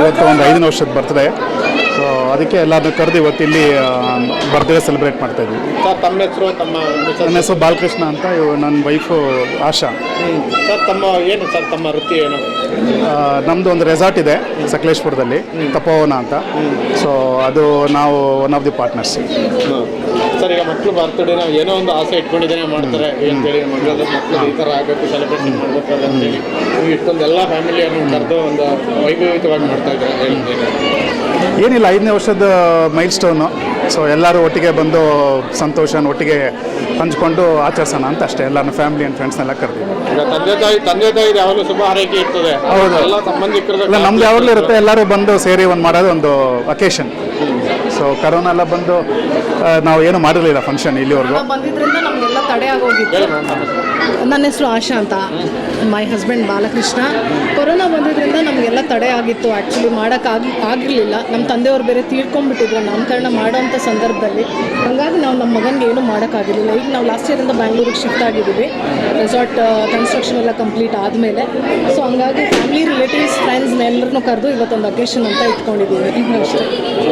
ಇವತ್ತು ಒಂದು ಐದನೇ ವರ್ಷದ ಬರ್ತ್ಡೇ ಸೊ ಅದಕ್ಕೆ ಎಲ್ಲರನ್ನೂ ಕರೆದು ಇವತ್ತು ಇಲ್ಲಿ ಬರ್ತ್ಡೇ ಸೆಲೆಬ್ರೇಟ್ ಮಾಡ್ತಾ ಇದ್ದೀವಿ ಸರ್ ತಮ್ಮ ಹೆಸರು ತಮ್ಮ ನನ್ನ ಹೆಸರು ಬಾಲಕೃಷ್ಣ ಅಂತ ಇವ್ ನನ್ನ ವೈಫು ಆಶಾ. ಸರ್ ತಮ್ಮ ಏನು ಸರ್ ತಮ್ಮ ವೃತ್ತಿ ಏನು? ನಮ್ಮದು ಒಂದು ರೆಸಾರ್ಟ್ ಇದೆ ಸಕಲೇಶ್ಪುರದಲ್ಲಿ ತಪೋವನ ಅಂತ. ಸೊ ಅದು ನಾವು one of the partners sir ಈಗ ಮಕ್ಕಳು ಬರ್ತ್ಡೇನ ಏನೋ ಒಂದು ಆಸೆ ಇಟ್ಕೊಂಡಿದ್ದೇನೆ ಮಾಡ್ತಾರೆ ಅಂತೇಳಿ ಮಕ್ಕಳು ಮಕ್ಕಳು ಈ ಥರ ಆಗಬೇಕು ಸೆಲೆಬ್ರೇಷನ್ ಮಾಡಬೇಕು ಅಂತೇಳಿ ಇಷ್ಟೊಂದು ಎಲ್ಲ ಫ್ಯಾಮಿಲಿಯನ್ನು ಕರೆದು ಒಂದು ವೈಭವಿತವಾಗಿ ಮಾಡ್ತಾ ಇದ್ದಾರೆ ಏನಿಲ್ಲ ಐದನೇ ವರ್ಷದ ಮೈಲ್ ಸ್ಟೋನು ಸೊ ಎಲ್ಲರೂ ಒಟ್ಟಿಗೆ ಬಂದು ಸಂತೋಷನ ಒಟ್ಟಿಗೆ ಹಂಚ್ಕೊಂಡು ಆಚರಿಸೋಣ ಅಂತ ಅಷ್ಟೇ. ಎಲ್ಲರೂ ಫ್ಯಾಮಿಲಿ ಆ್ಯಂಡ್ ಫ್ರೆಂಡ್ಸ್ನೆಲ್ಲ ಕರೆದಿವಿ ಈಗ ತಂದೆ ತಾಯಿ ತಂದೆ ತಾಯಿ ಯಾವಾಗಲೂ ಶುಭ ಹಾರೈಕೆ ಇರ್ತದೆ. ಹೌದು. ಎಲ್ಲ ಸಂಬಂಧಿಕರದ ಇಲ್ಲ ನಮ್ದು ಯಾವಾಗಲೂ ಇರುತ್ತೆ. ಎಲ್ಲರೂ ಬಂದು ಸೇರಿ ಒಂದು ಮಾಡೋದು ಒಂದು ಅಕೇಶನ್ ಸೊ ಕರೋನಾ ಎಲ್ಲ ಬಂದು ಆ, ನಾವು ಏನು ಮಾಡಿರಲಿಲ್ಲ ಫಂಕ್ಷನ್ ಇಲ್ಲಿವರೆಗೂ. ಬಂದಿದ್ರಿಂದ ನಮಗೆಲ್ಲ ತಡೆ ಆಗೋಗಿತ್ತು. ನನ್ನ ಹೆಸರು ಆಶಾ ಅಂತ. My husband Balakrishna. ಕೊರೋನಾ ಬಂದಿದ್ದರಿಂದ ನಮಗೆಲ್ಲ ತಡೆ ಆಗಿತ್ತು. ಆ್ಯಕ್ಚುಲಿ ಮಾಡೋಕ್ಕಾಗಿ ಆಗಿರಲಿಲ್ಲ. ನಮ್ಮ ತಂದೆಯವ್ರು ಬೇರೆ ತೀರ್ಕೊಂಡ್ಬಿಟ್ಟಿದ್ರು. ನಾಮಕರಣ ಮಾಡೋಂಥ ಸಂದರ್ಭದಲ್ಲಿ. ಹಾಗಾಗಿ ನಾವು ನಮ್ಮ ಮಗನಿಗೆ ಏನೂ ಮಾಡೋಕ್ಕಾಗಿರಲಿಲ್ಲ ಈಗ ನಾವು ಲಾಸ್ಟ್ ಇಯರಿಂದ ಬ್ಯಾಂಗ್ಳೂರಿಗೆ ಶಿಫ್ಟ್ ಆಗಿದ್ದೀವಿ. ರೆಸಾರ್ಟ್ ಕನ್ಸ್ಟ್ರಕ್ಷನ್ ಎಲ್ಲ ಕಂಪ್ಲೀಟ್ ಆದಮೇಲೆ. ಸೊ ಹಂಗಾಗಿ ಫ್ಯಾಮಿಲಿ ರಿಲೇಟಿವ್ಸ್ ಫ್ರೆಂಡ್ಸ್ ಎಲ್ಲರನ್ನೂ ಕರೆದು ಇವತ್ತೊಂದು ಅಕೇಶನ್ ಅಂತ ಇಟ್ಕೊಂಡಿದ್ದೀವಿ. ಅಷ್ಟೇ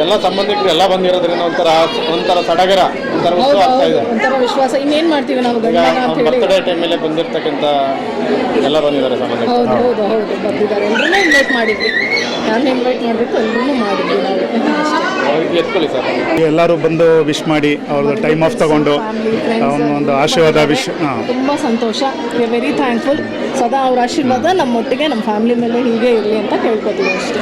ಎಲ್ಲ ಸಂಬಂಧಿಕರು ಎಲ್ಲ ಬಂದಿರೋದ್ರಿಂದ ಒಂಥರ ಒಂಥರ ಸಡಗರ ಒಂಥರ ಒಂಥರ ವಿಶ್ವಾಸ. ಇನ್ನೇನು ಮಾಡ್ತೀವಿ ನಾವು ಗಂಡ ಅಂತ ಹೇಳಿ? ಬರ್ತಡೇ ಬಂದಿರತಕ್ಕಂತ ಬಂದಿರತಕ್ಕಂಥ ಎಲ್ಲ ಬಂದಿದ್ದಾರೆ ಸಂಬಂಧಿಕರು ಹೌದು ಹೌದು ಹೌದು. ಬಂದಿದ್ದಾರೆ. ಎಲ್ಲರೂ ಇನ್ವೈಟ್ ಮಾಡಿದ್ವಿ. ನಾನು ಇನ್ವೈಟ್ ಮಾಡಬೇಕು ಎಲ್ಲರೂ ಮಾಡಿದ್ವಿ ನಾವು. ಅಷ್ಟೇ. ಅವ್ರಿಗೆ ಎತ್ಕೊಳ್ಳಿ ಸರ್. ಎಲ್ಲರೂ ಬಂದು ವಿಶ್ ಮಾಡಿ ಅವ್ರದ್ದು ಟೈಮ್ ಆಫ್ ತಗೊಂಡು ಒಂದು ಆಶೀರ್ವಾದ ವಿಶ್ ಹಾಂ. ತುಂಬ ಸಂತೋಷ. ವಿ ವೆರಿ ಥ್ಯಾಂಕ್ಫುಲ್ ಸದಾ ಅವ್ರ ಆಶೀರ್ವಾದ ನಮ್ಮೊಟ್ಟಿಗೆ ನಮ್ಮ ಫ್ಯಾಮಿಲಿ ಮೇಲೆ ಹೀಗೆ ಇರಲಿ ಅಂತ ಕೇಳ್ಕೊತೀವಿ ಅಷ್ಟೇ.